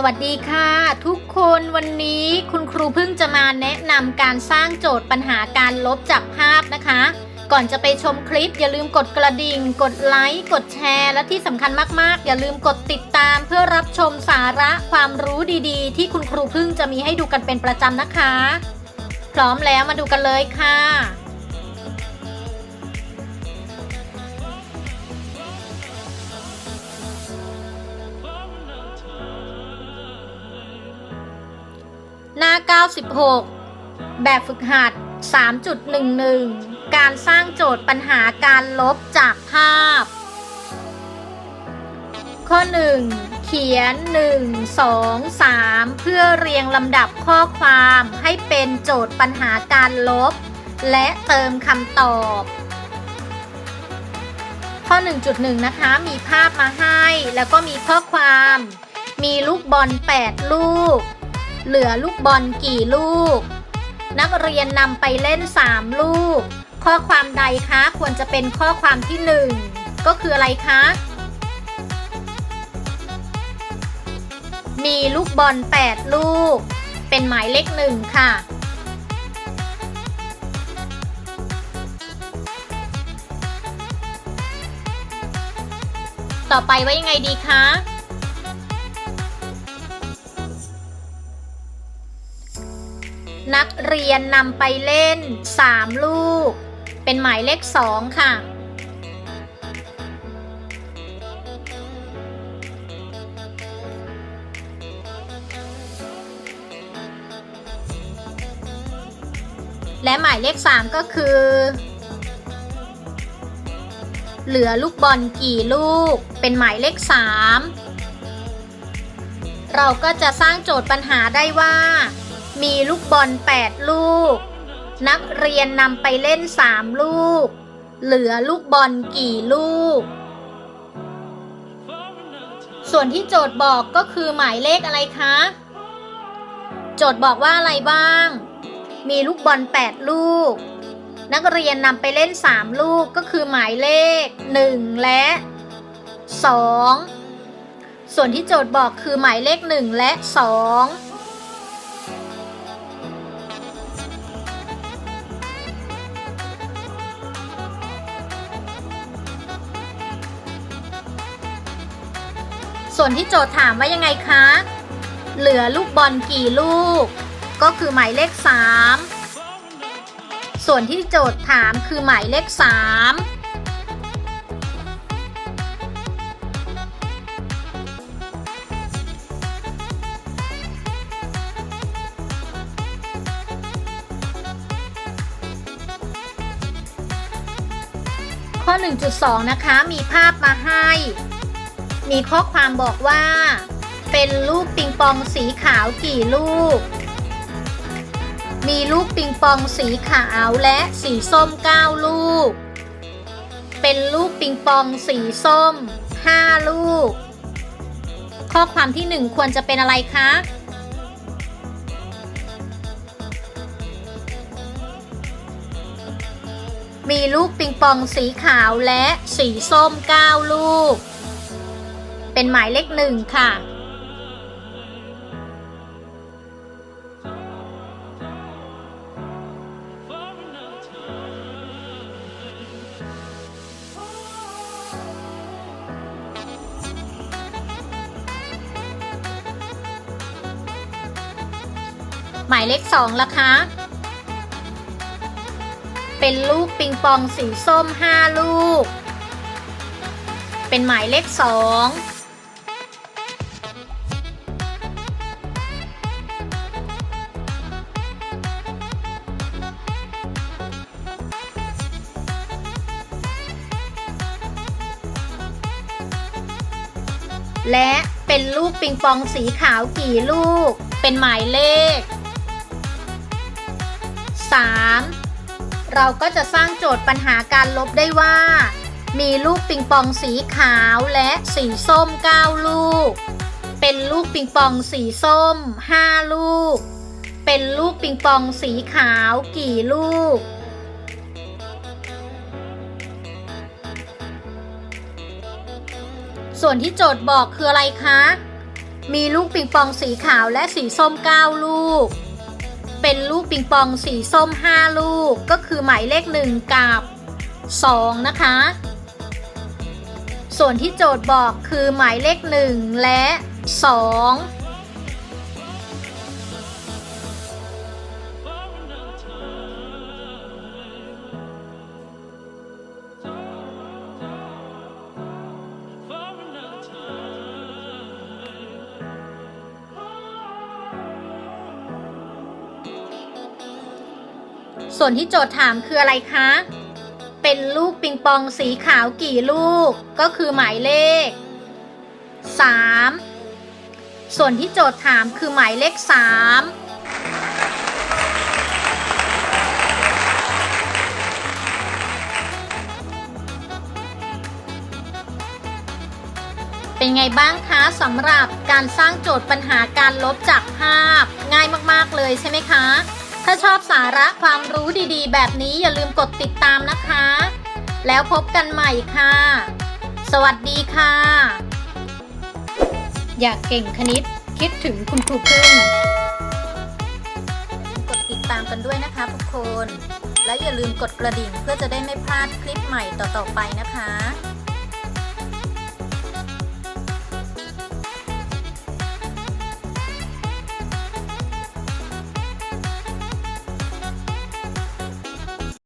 สวัสดีค่ะ ทุกคนวันนี้คุณครูเพิ่งจะมาแนะนำการสร้างโจทย์ปัญหาการลบจากภาพนะคะ ก่อนจะไปชมคลิป อย่าลืมกดกระดิ่ง กดไลค์กดแชร์ และที่สำคัญมากๆ อย่าลืมกดติดตามเพื่อรับชมสาระความรู้ดีๆ ที่คุณครูเพิ่งจะมีให้ดูกันเป็นประจำนะคะ พร้อมแล้วมาดูกันเลยค่ะ หน้า 96 แบบฝึกหัด 3.11 การสร้างโจทย์ปัญหาการลบจากภาพ ข้อ 1 เขียน 1 2 3 เพื่อเรียงลำดับข้อความให้เป็นโจทย์ปัญหาการลบ และเติมคำตอบ ข้อ 1.1 นะคะ มีภาพมาให้ แล้วก็มีข้อความ มีลูกบอล 8 ลูก เหลือลูกบอลกี่ลูก นักเรียนนำไปเล่น 3 ลูก ข้อความใดคะควรจะเป็นข้อความที่ 1 ก็คืออะไรคะ มีลูกบอล 8 ลูก เป็นหมายเลขหนึ่งค่ะต่อไปว่ายังไงดีคะ นักเรียนนำไปเล่น 3 ลูก เป็นหมายเลข 2 ค่ะ และหมายเลข 3 ก็คือ เหลือลูกบอลกี่ลูก เป็นหมายเลข 3 เราก็จะสร้างโจทย์ปัญหาได้ว่า มีลูกบอล 8 ลูก นักเรียนนำไปเล่น 3 ลูก เหลือลูกบอลกี่ลูก ส่วนที่โจทย์บอกก็คือหมายเลขอะไรคะ โจทย์บอกว่าอะไรบ้าง มีลูกบอล 8 ลูก นักเรียนนำไปเล่น 3 ลูกก็คือหมายเลข 1 และ 2 ส่วนที่โจทย์บอกคือหมายเลข 1 และ 2 ส่วนที่โจทย์ถามว่ายังไงคะ เหลือลูกบอลกี่ลูก ก็คือหมายเลข 3 ส่วนที่โจทย์ถามคือหมายเลข 3ข้อ 1.2 นะคะ มีภาพมาให้ มีข้อความบอกว่า เป็นลูกปิงปองสีขาวกี่ลูก มีลูกปิงปองสีขาวและสีส้ม 9 ลูก เป็นลูกปิงปองสีส้ม 5 ลูก ข้อความที่ 1 ควรจะเป็นอะไรคะมีลูกปิงปองสีขาวและสีส้ม 9 ลูก เป็นหมายเลขหนึ่งค่ะ หมายเลขสองละคะ เป็นลูกปิงปองสีส้ม 5 ลูกเป็นหมายเลขสอง และเป็นลูกปิงปองสีขาวกี่ลูก เป็นหมายเลข 3. เราก็จะสร้างโจทย์ปัญหาการลบได้ว่า มีลูกปิงปองสีขาวและสีส้ม 9 ลูก เป็นลูกปิงปองสีส้ม 5 ลูก เป็นลูกปิงปองสีขาวกี่ลูก ส่วนที่โจทย์บอกคืออะไรคะ มีลูกปิงปองสีขาวและสีส้ม 9 ลูก เป็นลูกปิงปองสีส้ม 5 ลูก ก็คือหมายเลข 1 กับ 2 นะคะ ส่วนที่โจทย์บอกคือหมายเลข 1 และ 2 ส่วนที่โจทย์ถามคืออะไรคะ เป็นลูกปิงปองสีขาวกี่ลูก ก็คือหมายเลข 3 ส่วนที่โจทย์ถามคือหมายเลข 3เป็นไงบ้างคะสำหรับการสร้างโจทย์ปัญหาการลบจากภาพ ง่ายมาก ๆ เลยใช่ไหมคะ ถ้าชอบสาระความรู้ดีๆ แบบนี้อย่าลืมกดติดตามนะคะ แล้วพบกันใหม่ค่ะ สวัสดีค่ะ อยากเก่งคณิตคิดถึงคุณครูพึ่งกดติดตามกันด้วยนะคะทุกคน และอย่าลืมกดกระดิ่งเพื่อจะได้ไม่พลาดคลิปใหม่ต่อๆไปนะคะ